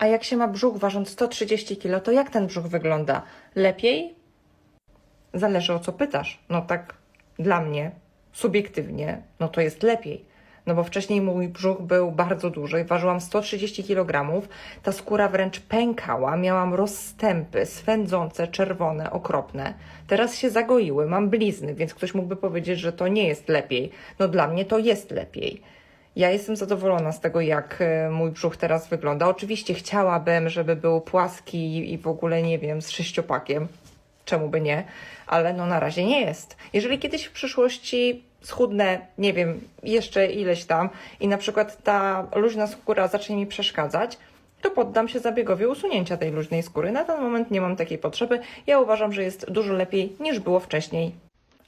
A jak się ma brzuch ważąc 130 kg, to jak ten brzuch wygląda? Lepiej? Zależy o co pytasz. No tak dla mnie, subiektywnie, no to jest lepiej. No bo wcześniej mój brzuch był bardzo duży, ważyłam 130 kg, ta skóra wręcz pękała, miałam rozstępy swędzące, czerwone, okropne. Teraz się zagoiły, mam blizny, więc ktoś mógłby powiedzieć, że to nie jest lepiej. No dla mnie to jest lepiej. Ja jestem zadowolona z tego, jak e, mój brzuch teraz wygląda. Oczywiście chciałabym, żeby był płaski i w ogóle, nie wiem, z sześciopakiem. Czemu by nie? Ale no na razie nie jest. Jeżeli kiedyś w przyszłości schudnę, nie wiem, jeszcze ileś tam i na przykład ta luźna skóra zacznie mi przeszkadzać, to poddam się zabiegowi usunięcia tej luźnej skóry. Na ten moment nie mam takiej potrzeby. Ja uważam, że jest dużo lepiej niż było wcześniej.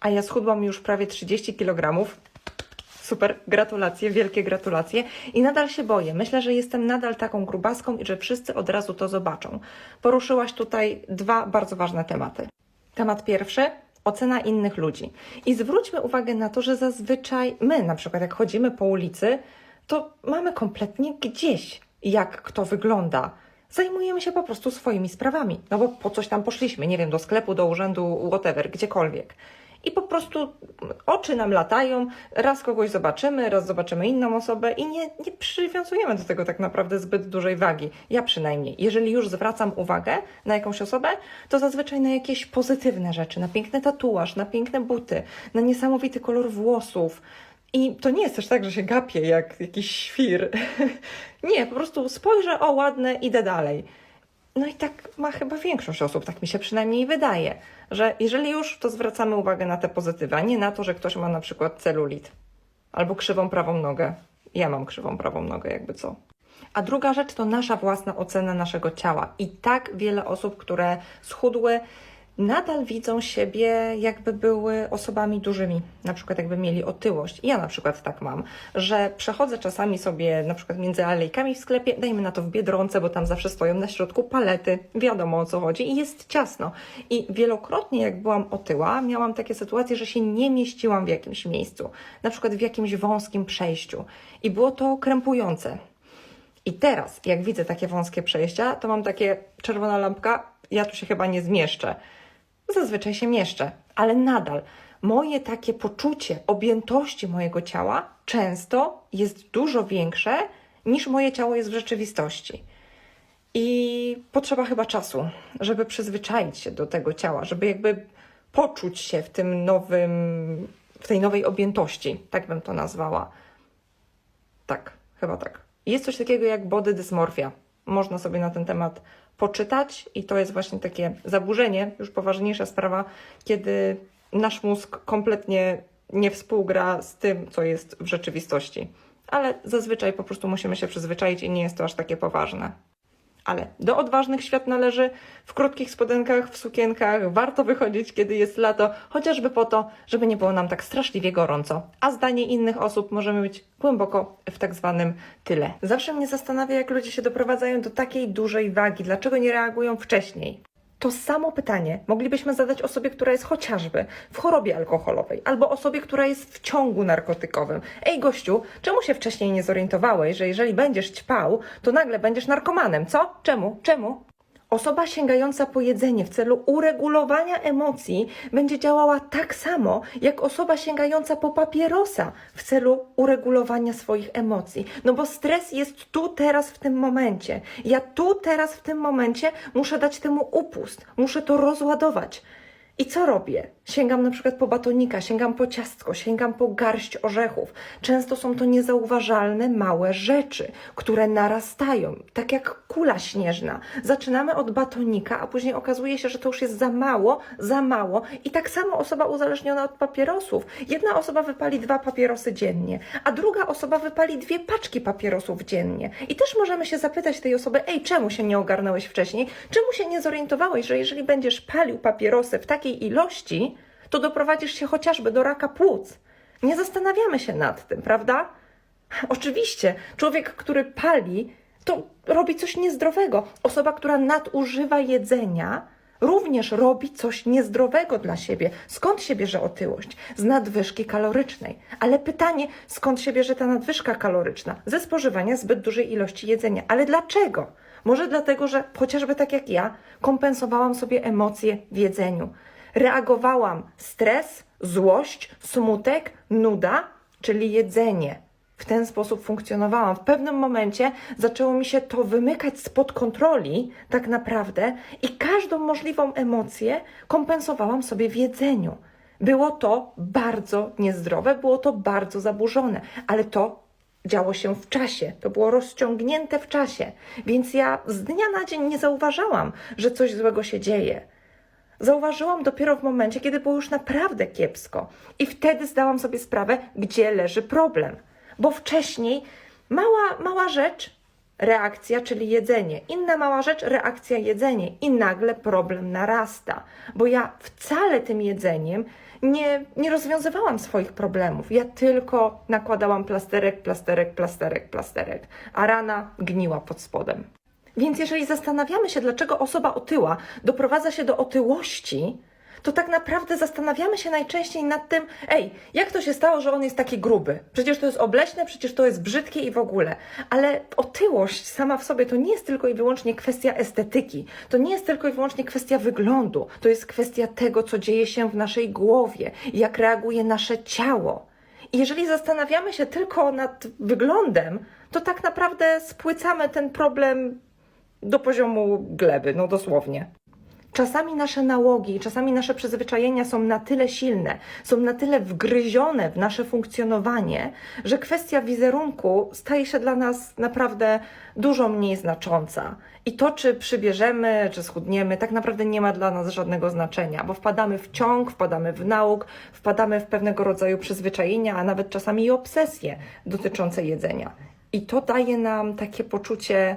A ja schudłam już prawie 30 kg. Super, gratulacje, wielkie gratulacje. I nadal się boję. Myślę, że jestem nadal taką grubaską i że wszyscy od razu to zobaczą. Poruszyłaś tutaj dwa bardzo ważne tematy. Temat pierwszy. Ocena innych ludzi. I zwróćmy uwagę na to, że zazwyczaj my, na przykład jak chodzimy po ulicy, to mamy kompletnie gdzieś, jak kto wygląda. Zajmujemy się po prostu swoimi sprawami. No bo po coś tam poszliśmy, nie wiem, do sklepu, do urzędu, whatever, gdziekolwiek. I po prostu oczy nam latają, raz kogoś zobaczymy, raz zobaczymy inną osobę i nie, nie przywiązujemy do tego tak naprawdę zbyt dużej wagi. Ja przynajmniej. Jeżeli już zwracam uwagę na jakąś osobę, to zazwyczaj na jakieś pozytywne rzeczy, na piękny tatuaż, na piękne buty, na niesamowity kolor włosów. I to nie jest też tak, że się gapię jak jakiś świr. nie, po prostu spojrzę, o ładne, idę dalej. No i tak ma chyba większość osób, tak mi się przynajmniej wydaje, że jeżeli już, to zwracamy uwagę na te pozytywy, a nie na to, że ktoś ma na przykład celulit albo krzywą prawą nogę. Ja mam krzywą prawą nogę, jakby co. A druga rzecz to nasza własna ocena naszego ciała. I tak wiele osób, które schudły, nadal widzą siebie, jakby były osobami dużymi, na przykład jakby mieli otyłość. Ja na przykład tak mam, że przechodzę czasami sobie na przykład między alejkami w sklepie, dajmy na to w Biedronce, bo tam zawsze stoją na środku palety, wiadomo o co chodzi i jest ciasno. I wielokrotnie jak byłam otyła, miałam takie sytuacje, że się nie mieściłam w jakimś miejscu, na przykład w jakimś wąskim przejściu i było to krępujące. I teraz, jak widzę takie wąskie przejścia, to mam takie czerwona lampka, ja tu się chyba nie zmieszczę. Zazwyczaj się mieszczę, ale nadal moje takie poczucie objętości mojego ciała często jest dużo większe niż moje ciało jest w rzeczywistości. I potrzeba chyba czasu, żeby przyzwyczaić się do tego ciała, żeby jakby poczuć się w tym nowym, w tej nowej objętości, tak bym to nazwała. Tak, chyba tak. Jest coś takiego jak body dysmorfia. Można sobie na ten temat poczytać i to jest właśnie takie zaburzenie, już poważniejsza sprawa, kiedy nasz mózg kompletnie nie współgra z tym, co jest w rzeczywistości. Ale zazwyczaj po prostu musimy się przyzwyczaić i nie jest to aż takie poważne. Ale do odważnych świat należy w krótkich spodenkach, w sukienkach. Warto wychodzić, kiedy jest lato, chociażby po to, żeby nie było nam tak straszliwie gorąco. A zdanie innych osób możemy być głęboko w tak zwanym tyle. Zawsze mnie zastanawia, jak ludzie się doprowadzają do takiej dużej wagi. Dlaczego nie reagują wcześniej? To samo pytanie moglibyśmy zadać osobie, która jest chociażby w chorobie alkoholowej, albo osobie, która jest w ciągu narkotykowym. Ej, gościu, czemu się wcześniej nie zorientowałeś, że jeżeli będziesz ćpał, to nagle będziesz narkomanem, co? Czemu? Czemu? Osoba sięgająca po jedzenie w celu uregulowania emocji będzie działała tak samo, jak osoba sięgająca po papierosa w celu uregulowania swoich emocji. No bo stres jest tu, teraz, w tym momencie. Ja tu, teraz, w tym momencie muszę dać temu upust, muszę to rozładować. I co robię? Sięgam na przykład po batonika, sięgam po ciastko, sięgam po garść orzechów. Często są to niezauważalne, małe rzeczy, które narastają, tak jak kula śnieżna. Zaczynamy od batonika, a później okazuje się, że to już jest za mało, za mało. I tak samo osoba uzależniona od papierosów. Jedna osoba wypali dwa papierosy dziennie, a druga osoba wypali dwie paczki papierosów dziennie. I też możemy się zapytać tej osoby, ej, czemu się nie ogarnąłeś wcześniej? Czemu się nie zorientowałeś, że jeżeli będziesz palił papierosy w takiej ilości, to doprowadzisz się chociażby do raka płuc. Nie zastanawiamy się nad tym, prawda? Oczywiście, człowiek, który pali, to robi coś niezdrowego. Osoba, która nadużywa jedzenia, również robi coś niezdrowego dla siebie. Skąd się bierze otyłość? Z nadwyżki kalorycznej. Ale pytanie, skąd się bierze ta nadwyżka kaloryczna? Ze spożywania zbyt dużej ilości jedzenia. Ale dlaczego? Może dlatego, że chociażby tak jak ja, kompensowałam sobie emocje w jedzeniu. Reagowałam stres, złość, smutek, nuda, czyli jedzenie. W ten sposób funkcjonowałam. W pewnym momencie zaczęło mi się to wymykać spod kontroli, tak naprawdę, i każdą możliwą emocję kompensowałam sobie w jedzeniu. Było to bardzo niezdrowe, było to bardzo zaburzone, ale to działo się w czasie, to było rozciągnięte w czasie, więc ja z dnia na dzień nie zauważałam, że coś złego się dzieje. Zauważyłam dopiero w momencie, kiedy było już naprawdę kiepsko, i wtedy zdałam sobie sprawę, gdzie leży problem. Bo wcześniej mała, mała rzecz, reakcja, czyli jedzenie, inna mała rzecz, reakcja, jedzenie, i nagle problem narasta, bo ja wcale tym jedzeniem nie, nie rozwiązywałam swoich problemów. Ja tylko nakładałam plasterek, plasterek, plasterek, plasterek, a rana gniła pod spodem. Więc jeżeli zastanawiamy się, dlaczego osoba otyła doprowadza się do otyłości, to tak naprawdę zastanawiamy się najczęściej nad tym, ej, jak to się stało, że on jest taki gruby? Przecież to jest obleśne, przecież to jest brzydkie i w ogóle. Ale otyłość sama w sobie to nie jest tylko i wyłącznie kwestia estetyki, to nie jest tylko i wyłącznie kwestia wyglądu, to jest kwestia tego, co dzieje się w naszej głowie, jak reaguje nasze ciało. I jeżeli zastanawiamy się tylko nad wyglądem, to tak naprawdę spłycamy ten problem do poziomu gleby, no dosłownie. Czasami nasze nałogi, czasami nasze przyzwyczajenia są na tyle silne, są na tyle wgryzione w nasze funkcjonowanie, że kwestia wizerunku staje się dla nas naprawdę dużo mniej znacząca. I to, czy przybierzemy, czy schudniemy, tak naprawdę nie ma dla nas żadnego znaczenia, bo wpadamy w ciąg, wpadamy w nauk, wpadamy w pewnego rodzaju przyzwyczajenia, a nawet czasami i obsesje dotyczące jedzenia. I to daje nam takie poczucie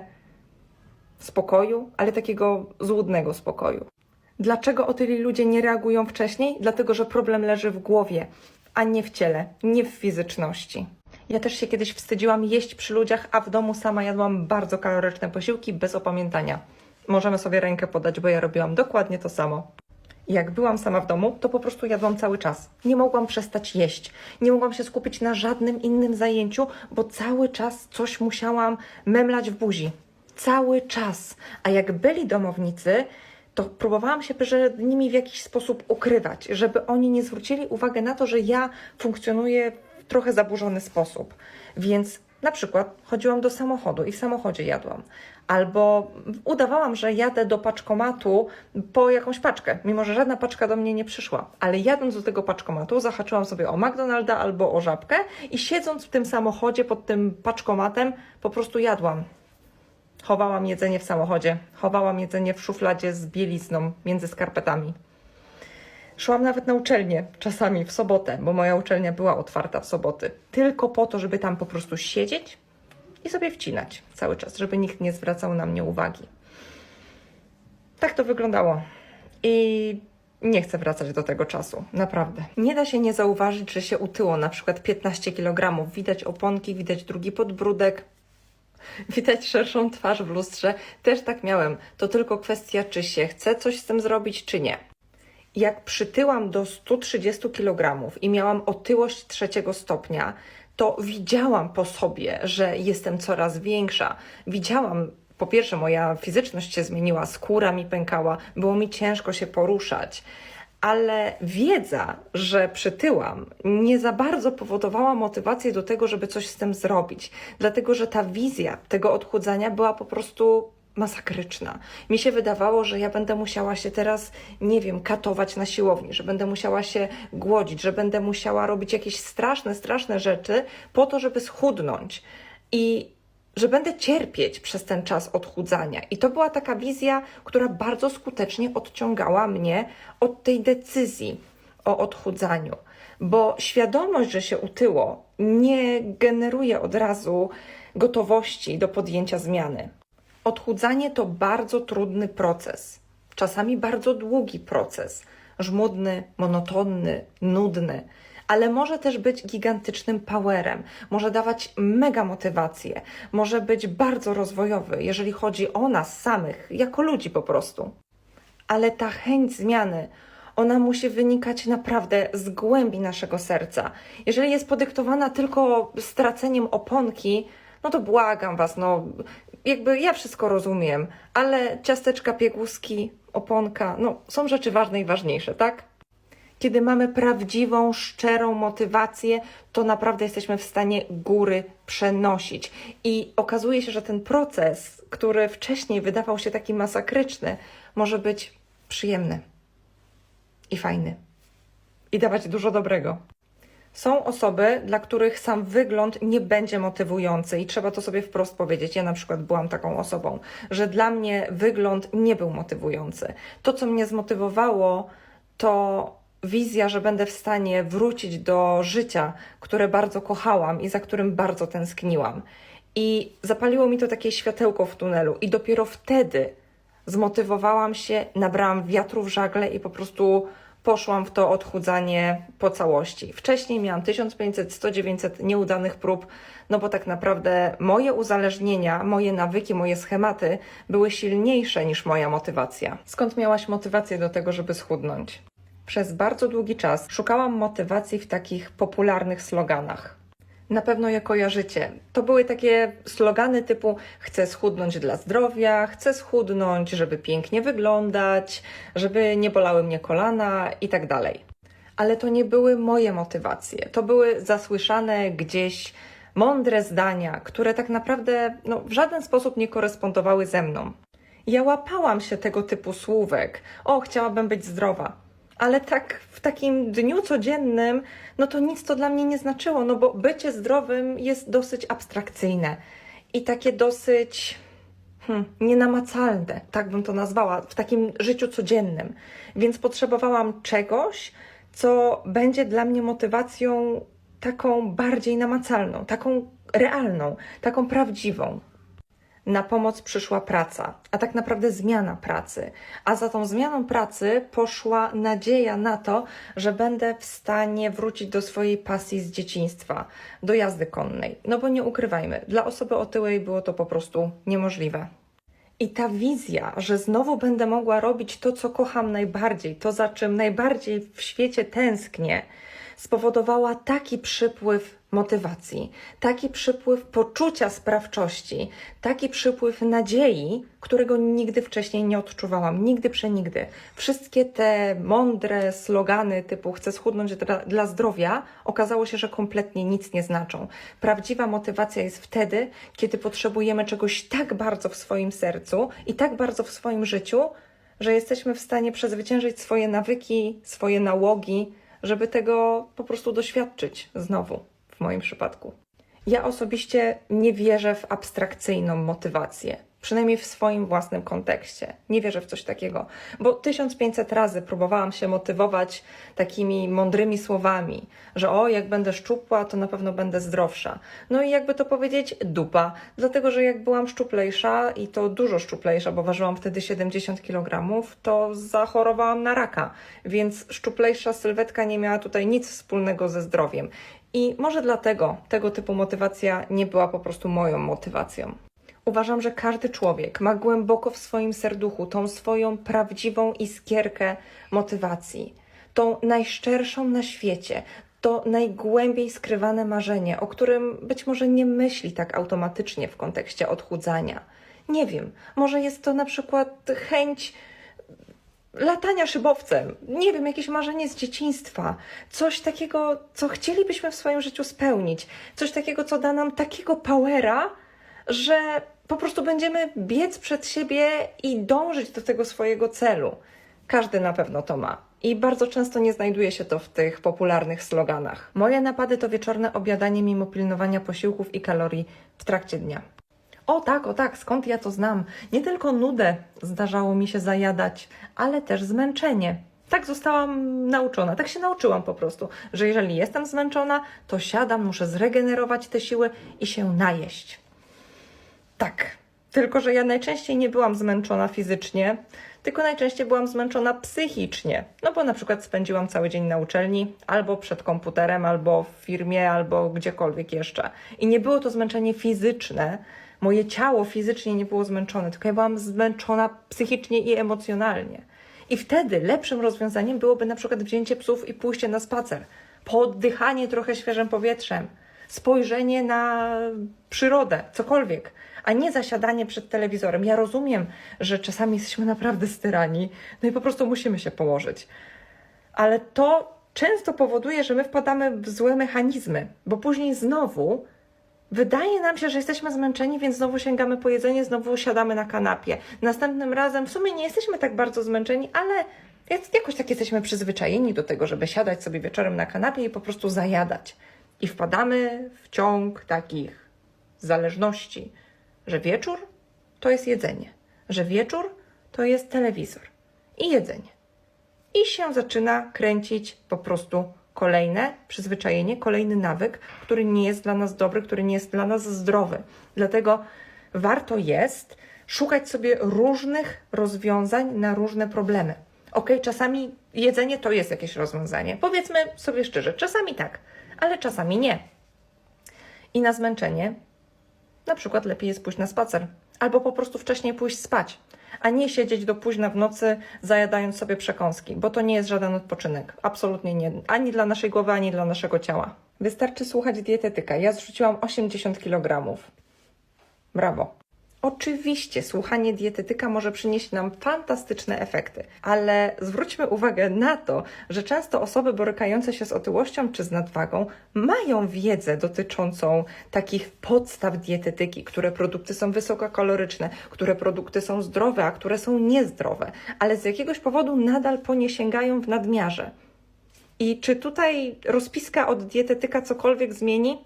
spokoju, ale takiego złudnego spokoju. Dlaczego otyli ludzie nie reagują wcześniej? Dlatego, że problem leży w głowie, a nie w ciele, nie w fizyczności. Ja też się kiedyś wstydziłam jeść przy ludziach, a w domu sama jadłam bardzo kaloryczne posiłki bez opamiętania. Możemy sobie rękę podać, bo ja robiłam dokładnie to samo. Jak byłam sama w domu, to po prostu jadłam cały czas. Nie mogłam przestać jeść. Nie mogłam się skupić na żadnym innym zajęciu, bo cały czas coś musiałam memlać w buzi. Cały czas. A jak byli domownicy, to próbowałam się przed nimi w jakiś sposób ukrywać, żeby oni nie zwrócili uwagi na to, że ja funkcjonuję w trochę zaburzony sposób. Więc na przykład chodziłam do samochodu i w samochodzie jadłam. Albo udawałam, że jadę do paczkomatu po jakąś paczkę, mimo że żadna paczka do mnie nie przyszła. Ale jadąc do tego paczkomatu, zahaczyłam sobie o McDonalda albo o żabkę i siedząc w tym samochodzie pod tym paczkomatem, po prostu jadłam. Chowałam jedzenie w samochodzie, chowałam jedzenie w szufladzie z bielizną między skarpetami. Szłam nawet na uczelnię, czasami w sobotę, bo moja uczelnia była otwarta w soboty, tylko po to, żeby tam po prostu siedzieć i sobie wcinać cały czas, żeby nikt nie zwracał na mnie uwagi. Tak to wyglądało. I nie chcę wracać do tego czasu, naprawdę. Nie da się nie zauważyć, że się utyło na przykład 15 kg. Widać oponki, widać drugi podbródek, widać szerszą twarz w lustrze. Też tak miałem. To tylko kwestia, czy się chce coś z tym zrobić, czy nie. Jak przytyłam do 130 kg i miałam otyłość trzeciego stopnia, to widziałam po sobie, że jestem coraz większa. Widziałam, po pierwsze, moja fizyczność się zmieniła, skóra mi pękała, było mi ciężko się poruszać. Ale wiedza, że przytyłam, nie za bardzo powodowała motywację do tego, żeby coś z tym zrobić, dlatego że ta wizja tego odchudzania była po prostu masakryczna. Mi się wydawało, że ja będę musiała się teraz, nie wiem, katować na siłowni, że będę musiała się głodzić, że będę musiała robić jakieś straszne, straszne rzeczy po to, żeby schudnąć. I że będę cierpieć przez ten czas odchudzania. I to była taka wizja, która bardzo skutecznie odciągała mnie od tej decyzji o odchudzaniu. Bo świadomość, że się utyło, nie generuje od razu gotowości do podjęcia zmiany. Odchudzanie to bardzo trudny proces, czasami bardzo długi proces, żmudny, monotonny, nudny, ale może też być gigantycznym powerem, może dawać mega motywację, może być bardzo rozwojowy, jeżeli chodzi o nas samych, jako ludzi po prostu. Ale ta chęć zmiany, ona musi wynikać naprawdę z głębi naszego serca. Jeżeli jest podyktowana tylko straceniem oponki, no to błagam was, no jakby ja wszystko rozumiem, ale ciasteczka, pieguski, oponka, no są rzeczy ważne i ważniejsze, tak? Kiedy mamy prawdziwą, szczerą motywację, to naprawdę jesteśmy w stanie góry przenosić. I okazuje się, że ten proces, który wcześniej wydawał się taki masakryczny, może być przyjemny i fajny i dawać dużo dobrego. Są osoby, dla których sam wygląd nie będzie motywujący i trzeba to sobie wprost powiedzieć. Ja na przykład byłam taką osobą, że dla mnie wygląd nie był motywujący. To, co mnie zmotywowało, to wizja, że będę w stanie wrócić do życia, które bardzo kochałam i za którym bardzo tęskniłam. I zapaliło mi to takie światełko w tunelu, i dopiero wtedy zmotywowałam się, nabrałam wiatru w żagle i po prostu poszłam w to odchudzanie po całości. Wcześniej miałam 1500, 100, 900 nieudanych prób, no bo tak naprawdę moje uzależnienia, moje nawyki, moje schematy były silniejsze niż moja motywacja. Skąd miałaś motywację do tego, żeby schudnąć? Przez bardzo długi czas szukałam motywacji w takich popularnych sloganach. Na pewno je kojarzycie. To były takie slogany typu chcę schudnąć dla zdrowia, chcę schudnąć, żeby pięknie wyglądać, żeby nie bolały mnie kolana i tak. Ale to nie były moje motywacje. To były zasłyszane gdzieś mądre zdania, które tak naprawdę no, w żaden sposób nie korespondowały ze mną. Ja łapałam się tego typu słówek. O, chciałabym być zdrowa. Ale tak w takim dniu codziennym, no to nic to dla mnie nie znaczyło, no bo bycie zdrowym jest dosyć abstrakcyjne i takie dosyć hmm, nienamacalne, tak bym to nazwała, w takim życiu codziennym. Więc potrzebowałam czegoś, co będzie dla mnie motywacją taką bardziej namacalną, taką realną, taką prawdziwą na pomoc przyszła praca, a tak naprawdę zmiana pracy. A za tą zmianą pracy poszła nadzieja na to, że będę w stanie wrócić do swojej pasji z dzieciństwa, do jazdy konnej. No bo nie ukrywajmy, dla osoby otyłej było to po prostu niemożliwe. I ta wizja, że znowu będę mogła robić to, co kocham najbardziej, to za czym najbardziej w świecie tęsknię, spowodowała taki przypływ motywacji, taki przypływ poczucia sprawczości, taki przypływ nadziei, którego nigdy wcześniej nie odczuwałam, nigdy przenigdy. Wszystkie te mądre slogany typu chcę schudnąć dla, dla zdrowia, okazało się, że kompletnie nic nie znaczą. Prawdziwa motywacja jest wtedy, kiedy potrzebujemy czegoś tak bardzo w swoim sercu i tak bardzo w swoim życiu, że jesteśmy w stanie przezwyciężyć swoje nawyki, swoje nałogi, żeby tego po prostu doświadczyć znowu w moim przypadku. Ja osobiście nie wierzę w abstrakcyjną motywację, przynajmniej w swoim własnym kontekście. Nie wierzę w coś takiego, bo 1500 razy próbowałam się motywować takimi mądrymi słowami, że o, jak będę szczupła, to na pewno będę zdrowsza. No i jakby to powiedzieć, dupa, dlatego że jak byłam szczuplejsza i to dużo szczuplejsza, bo ważyłam wtedy 70 kg, to zachorowałam na raka, więc szczuplejsza sylwetka nie miała tutaj nic wspólnego ze zdrowiem. I może dlatego tego typu motywacja nie była po prostu moją motywacją. Uważam, że każdy człowiek ma głęboko w swoim serduchu tą swoją prawdziwą iskierkę motywacji, tą najszczerszą na świecie, to najgłębiej skrywane marzenie, o którym być może nie myśli tak automatycznie w kontekście odchudzania. Nie wiem, może jest to na przykład chęć latania szybowcem, nie wiem, jakieś marzenie z dzieciństwa, coś takiego, co chcielibyśmy w swoim życiu spełnić, coś takiego, co da nam takiego powera, że po prostu będziemy biec przed siebie i dążyć do tego swojego celu. Każdy na pewno to ma. I bardzo często nie znajduje się to w tych popularnych sloganach. Moje napady to wieczorne obiadanie mimo pilnowania posiłków i kalorii w trakcie dnia. O tak, o tak, skąd ja to znam? Nie tylko nudę zdarzało mi się zajadać, ale też zmęczenie. Tak zostałam nauczona, tak się nauczyłam po prostu, że jeżeli jestem zmęczona, to siadam, muszę zregenerować te siły i się najeść. Tak, tylko że ja najczęściej nie byłam zmęczona fizycznie, tylko najczęściej byłam zmęczona psychicznie. No bo na przykład spędziłam cały dzień na uczelni, albo przed komputerem, albo w firmie, albo gdziekolwiek jeszcze. I nie było to zmęczenie fizyczne, moje ciało fizycznie nie było zmęczone, tylko ja byłam zmęczona psychicznie i emocjonalnie. I wtedy lepszym rozwiązaniem byłoby na przykład wzięcie psów i pójście na spacer, pooddychanie trochę świeżym powietrzem, spojrzenie na przyrodę, cokolwiek, a nie zasiadanie przed telewizorem. Ja rozumiem, że czasami jesteśmy naprawdę styrani, no i po prostu musimy się położyć. Ale to często powoduje, że my wpadamy w złe mechanizmy, bo później znowu wydaje nam się, że jesteśmy zmęczeni, więc znowu sięgamy po jedzenie, znowu siadamy na kanapie. Następnym razem w sumie nie jesteśmy tak bardzo zmęczeni, ale jak- jakoś tak jesteśmy przyzwyczajeni do tego, żeby siadać sobie wieczorem na kanapie i po prostu zajadać. I wpadamy w ciąg takich zależności, że wieczór to jest jedzenie, że wieczór to jest telewizor i jedzenie. I się zaczyna kręcić po prostu kolejne przyzwyczajenie, kolejny nawyk, który nie jest dla nas dobry, który nie jest dla nas zdrowy. Dlatego warto jest szukać sobie różnych rozwiązań na różne problemy. Ok, czasami jedzenie to jest jakieś rozwiązanie. Powiedzmy sobie szczerze, czasami tak, ale czasami nie. I na zmęczenie na przykład lepiej jest pójść na spacer, albo po prostu wcześniej pójść spać, a nie siedzieć do późna w nocy, zajadając sobie przekąski, bo to nie jest żaden odpoczynek. Absolutnie nie. Ani dla naszej głowy, ani dla naszego ciała. Wystarczy słuchać dietetyka. Ja zrzuciłam 80 kg. Brawo. Oczywiście słuchanie dietetyka może przynieść nam fantastyczne efekty, ale zwróćmy uwagę na to, że często osoby borykające się z otyłością czy z nadwagą mają wiedzę dotyczącą takich podstaw dietetyki, które produkty są wysokokaloryczne, które produkty są zdrowe, a które są niezdrowe, ale z jakiegoś powodu nadal po nie sięgają w nadmiarze. I czy tutaj rozpiska od dietetyka cokolwiek zmieni?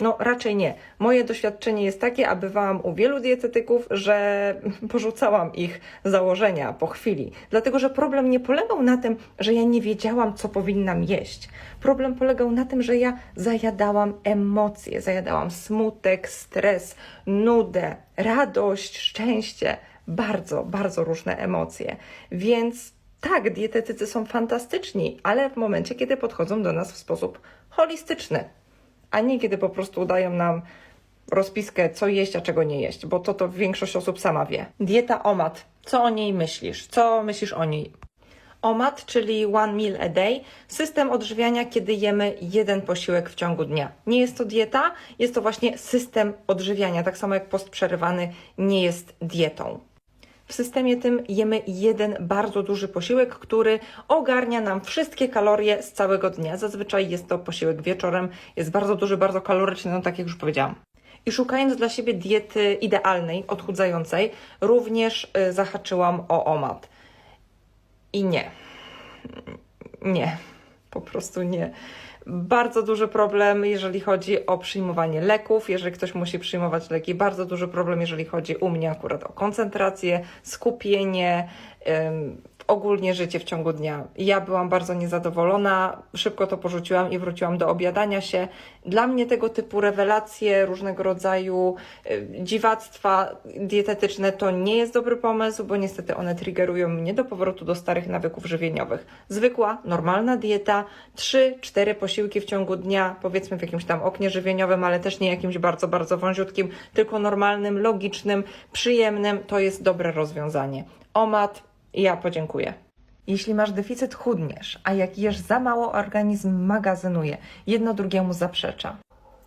No, raczej nie. Moje doświadczenie jest takie, a bywałam u wielu dietetyków, że porzucałam ich założenia po chwili. Dlatego, że problem nie polegał na tym, że ja nie wiedziałam, co powinnam jeść. Problem polegał na tym, że ja zajadałam emocje, zajadałam smutek, stres, nudę, radość, szczęście. Bardzo, bardzo różne emocje. Więc tak, dietetycy są fantastyczni, ale w momencie, kiedy podchodzą do nas w sposób holistyczny a nie kiedy po prostu dają nam rozpiskę, co jeść, a czego nie jeść, bo to to większość osób sama wie. Dieta OMAD. Co o niej myślisz? Co myślisz o niej? OMAD, czyli One Meal a Day, system odżywiania, kiedy jemy jeden posiłek w ciągu dnia. Nie jest to dieta, jest to właśnie system odżywiania, tak samo jak post przerywany nie jest dietą. W systemie tym jemy jeden bardzo duży posiłek, który ogarnia nam wszystkie kalorie z całego dnia. Zazwyczaj jest to posiłek wieczorem, jest bardzo duży, bardzo kaloryczny, no tak jak już powiedziałam. I szukając dla siebie diety idealnej, odchudzającej, również y, zahaczyłam o omad. I nie. Nie. Po prostu nie. Bardzo duży problem, jeżeli chodzi o przyjmowanie leków. Jeżeli ktoś musi przyjmować leki, bardzo duży problem, jeżeli chodzi u mnie akurat o koncentrację, skupienie, ogólnie życie w ciągu dnia. Ja byłam bardzo niezadowolona, szybko to porzuciłam i wróciłam do obiadania się. Dla mnie tego typu rewelacje, różnego rodzaju y, dziwactwa dietetyczne to nie jest dobry pomysł, bo niestety one triggerują mnie do powrotu do starych nawyków żywieniowych. Zwykła, normalna dieta, 3-4 posiłki w ciągu dnia, powiedzmy w jakimś tam oknie żywieniowym, ale też nie jakimś bardzo, bardzo wąziutkim, tylko normalnym, logicznym, przyjemnym, to jest dobre rozwiązanie. Omad, ja podziękuję. Jeśli masz deficyt, chudniesz, a jak jesz za mało, organizm magazynuje, jedno drugiemu zaprzecza.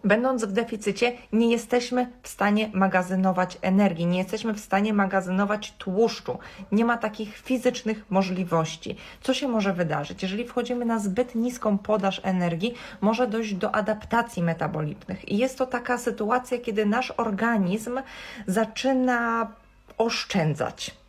Będąc w deficycie, nie jesteśmy w stanie magazynować energii, nie jesteśmy w stanie magazynować tłuszczu. Nie ma takich fizycznych możliwości. Co się może wydarzyć? Jeżeli wchodzimy na zbyt niską podaż energii, może dojść do adaptacji metabolicznych. I jest to taka sytuacja, kiedy nasz organizm zaczyna oszczędzać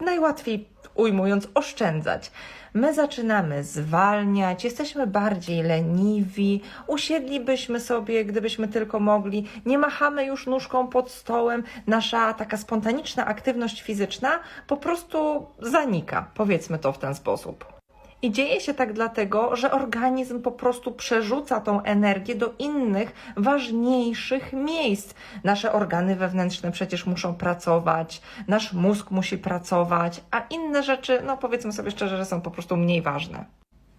najłatwiej ujmując, oszczędzać. My zaczynamy zwalniać, jesteśmy bardziej leniwi, usiedlibyśmy sobie, gdybyśmy tylko mogli, nie machamy już nóżką pod stołem, nasza taka spontaniczna aktywność fizyczna po prostu zanika, powiedzmy to w ten sposób. I dzieje się tak dlatego, że organizm po prostu przerzuca tą energię do innych, ważniejszych miejsc. Nasze organy wewnętrzne przecież muszą pracować, nasz mózg musi pracować, a inne rzeczy, no powiedzmy sobie szczerze, że są po prostu mniej ważne.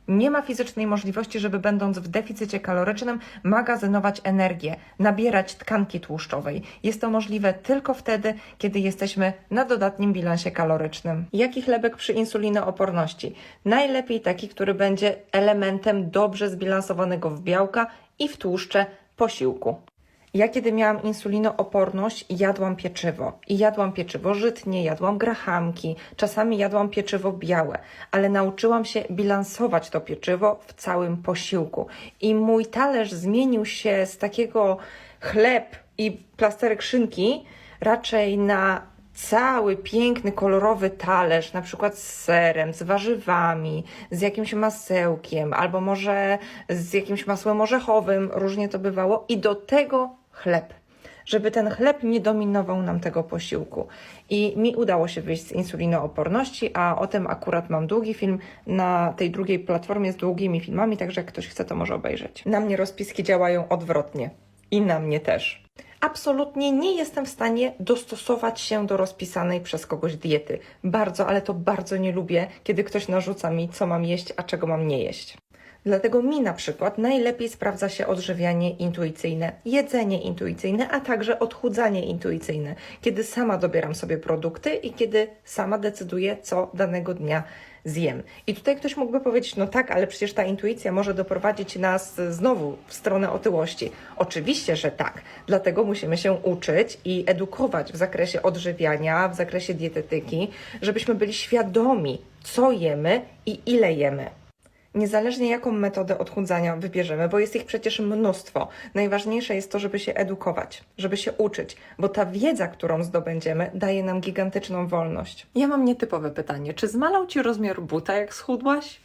Nie ma fizycznej możliwości, żeby będąc w deficycie kalorycznym, magazynować energię, nabierać tkanki tłuszczowej. Jest to możliwe tylko wtedy, kiedy jesteśmy na dodatnim bilansie kalorycznym. Jaki chlebek przy insulinooporności? Najlepiej taki, który będzie elementem dobrze zbilansowanego w białka i w tłuszcze posiłku. Ja kiedy miałam insulinooporność, jadłam pieczywo. I jadłam pieczywo żytnie, jadłam grahamki, czasami jadłam pieczywo białe, ale nauczyłam się bilansować to pieczywo w całym posiłku. I mój talerz zmienił się z takiego chleb i plasterek szynki raczej na cały piękny, kolorowy talerz, na przykład z serem, z warzywami, z jakimś masełkiem, albo może z jakimś masłem orzechowym, różnie to bywało, i do tego chleb. Żeby ten chleb nie dominował nam tego posiłku. I mi udało się wyjść z insulinooporności, a o tym akurat mam długi film na tej drugiej platformie z długimi filmami, także jak ktoś chce, to może obejrzeć. Na mnie rozpiski działają odwrotnie. I na mnie też absolutnie nie jestem w stanie dostosować się do rozpisanej przez kogoś diety. Bardzo, ale to bardzo nie lubię, kiedy ktoś narzuca mi, co mam jeść, a czego mam nie jeść. Dlatego mi na przykład najlepiej sprawdza się odżywianie intuicyjne, jedzenie intuicyjne, a także odchudzanie intuicyjne, kiedy sama dobieram sobie produkty i kiedy sama decyduję, co danego dnia zjem. I tutaj ktoś mógłby powiedzieć, no tak, ale przecież ta intuicja może doprowadzić nas znowu w stronę otyłości. Oczywiście, że tak. Dlatego musimy się uczyć i edukować w zakresie odżywiania, w zakresie dietetyki, żebyśmy byli świadomi, co jemy i ile jemy. Niezależnie jaką metodę odchudzania wybierzemy, bo jest ich przecież mnóstwo, najważniejsze jest to, żeby się edukować, żeby się uczyć, bo ta wiedza, którą zdobędziemy, daje nam gigantyczną wolność. Ja mam nietypowe pytanie: czy zmalał ci rozmiar buta, jak schudłaś?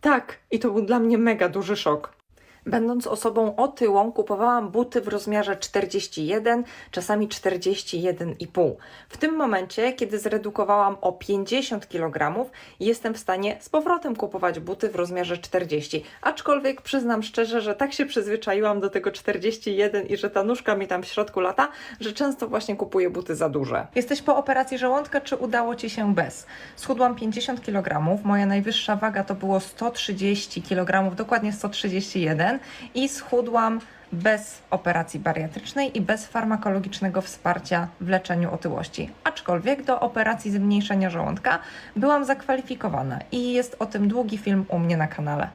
Tak, i to był dla mnie mega duży szok. Będąc osobą otyłą, kupowałam buty w rozmiarze 41, czasami 41,5. W tym momencie, kiedy zredukowałam o 50 kg, jestem w stanie z powrotem kupować buty w rozmiarze 40. Aczkolwiek przyznam szczerze, że tak się przyzwyczaiłam do tego 41 i że ta nóżka mi tam w środku lata, że często właśnie kupuję buty za duże. Jesteś po operacji żołądka, czy udało Ci się bez? Schudłam 50 kg, moja najwyższa waga to było 130 kg, dokładnie 131 i schudłam bez operacji bariatrycznej i bez farmakologicznego wsparcia w leczeniu otyłości. Aczkolwiek do operacji zmniejszenia żołądka byłam zakwalifikowana i jest o tym długi film u mnie na kanale.